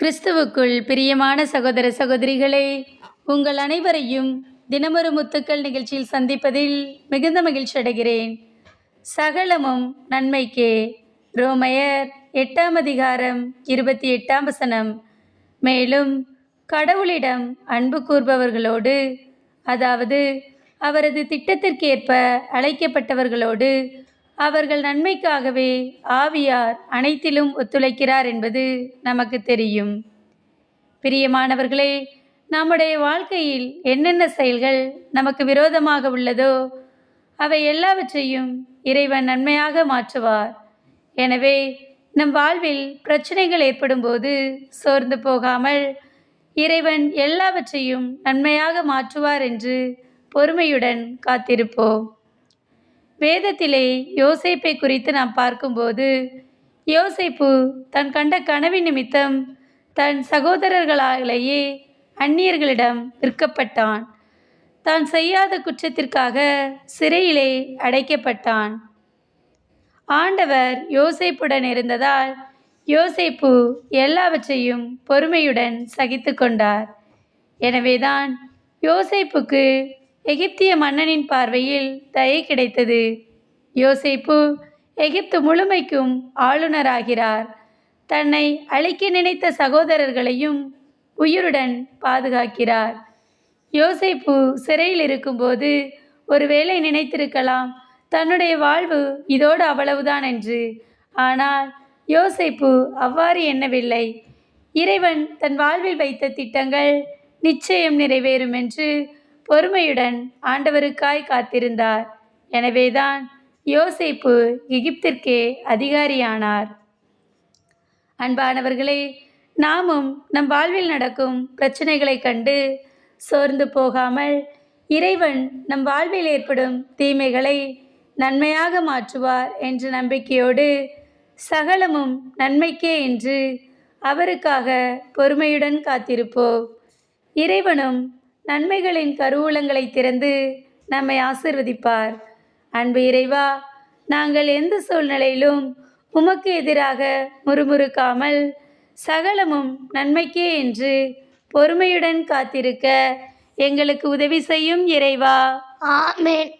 கிறிஸ்துவுக்குள் பிரியமான சகோதர சகோதரிகளே உங்கள் அனைவரையும் தினமொரு முத்துக்கள் நிகழ்ச்சியில் சந்திப்பதில் மிகுந்த மகிழ்ச்சி அடைகிறேன். சகலமும் நன்மைக்கே. ரோமையர் எட்டாம் அதிகாரம் இருபத்தி எட்டாம் வசனம். மேலும் கடவுளிடம் அன்பு கூர்பவர்களோடு அதாவது அவரது திட்டத்திற்கேற்ப அழைக்கப்பட்டவர்களோடு அவர்கள் நன்மைக்காகவே ஆவியார் அனைத்திலும் ஒத்துழைக்கிறார் என்பது நமக்கு தெரியும். பிரியமானவர்களே நம்முடைய வாழ்க்கையில் என்னென்ன செயல்கள் நமக்கு விரோதமாக உள்ளதோ அவை எல்லாவற்றையும் இறைவன் நன்மையாக மாற்றுவார். எனவே நம் வாழ்வில் பிரச்சனைகள் ஏற்படும்போது சோர்ந்து போகாமல் இறைவன் எல்லாவற்றையும் நன்மையாக மாற்றுவார் என்று பொறுமையுடன் காத்திருப்போம். வேதத்திலே யோசைப்பை குறித்து நாம் பார்க்கும்போது யோசைப்பு தன் கண்ட கனவின் நிமித்தம் தன் சகோதரர்களாலேயே அந்நியர்களிடம் விற்கப்பட்டான். தான் செய்யாத குற்றத்திற்காக சிறையிலே அடைக்கப்பட்டான். ஆண்டவர் யோசைப்புடன் இருந்ததால் யோசைப்பு எல்லாவற்றையும் பொறுமையுடன் சகித்து கொண்டார் எனவேதான் யோசைப்புக்கு எகிப்திய மன்னனின் பார்வையில் தயை கிடைத்தது. யோசிப்பு எகிப்து முழுமைக்கும் ஆளுநராகிறார். தன்னை அழிக்க நினைத்த சகோதரர்களையும் உயிருடன் பாதுகாக்கிறார். யோசைப்பு சிறையில் இருக்கும்போது ஒருவேளை நினைத்திருக்கலாம் தன்னுடைய வாழ்வு இதோடு அவ்வளவுதான் என்று. ஆனால் யோசைப்பு அவ்வாறு எண்ணவில்லை. இறைவன் தன் வாழ்வில் வைத்த திட்டங்கள் நிச்சயம் நிறைவேறும் என்று பொறுமையுடன் ஆண்டவருக்காய் காத்திருந்தார். எனவேதான் யோசைப்பு எகிப்திற்கே அதிகாரியானார். அன்பானவர்களே நாமும் நம் வாழ்வில் நடக்கும் பிரச்சனைகளைக் கண்டு சோர்ந்து போகாமல் இறைவன் நம் வாழ்வில் ஏற்படும் தீமைகளை நன்மையாக மாற்றுவார் என்ற நம்பிக்கையோடு சகலமும் நன்மைக்கே என்று அவருக்காக பொறுமையுடன் காத்திருப்போம். இறைவனும் நன்மைகளின் கருவூலங்களை திறந்து நம்மை ஆசிர்வதிப்பார். அன்பு இறைவா நாங்கள் எந்த சூழ்நிலையிலும் உமக்கு எதிராக முறுமுறுக்காமல் சகலமும் நன்மைக்கே என்று பொறுமையுடன் காத்திருக்க எங்களுக்கு உதவி செய்யும் இறைவா. ஆமேன்.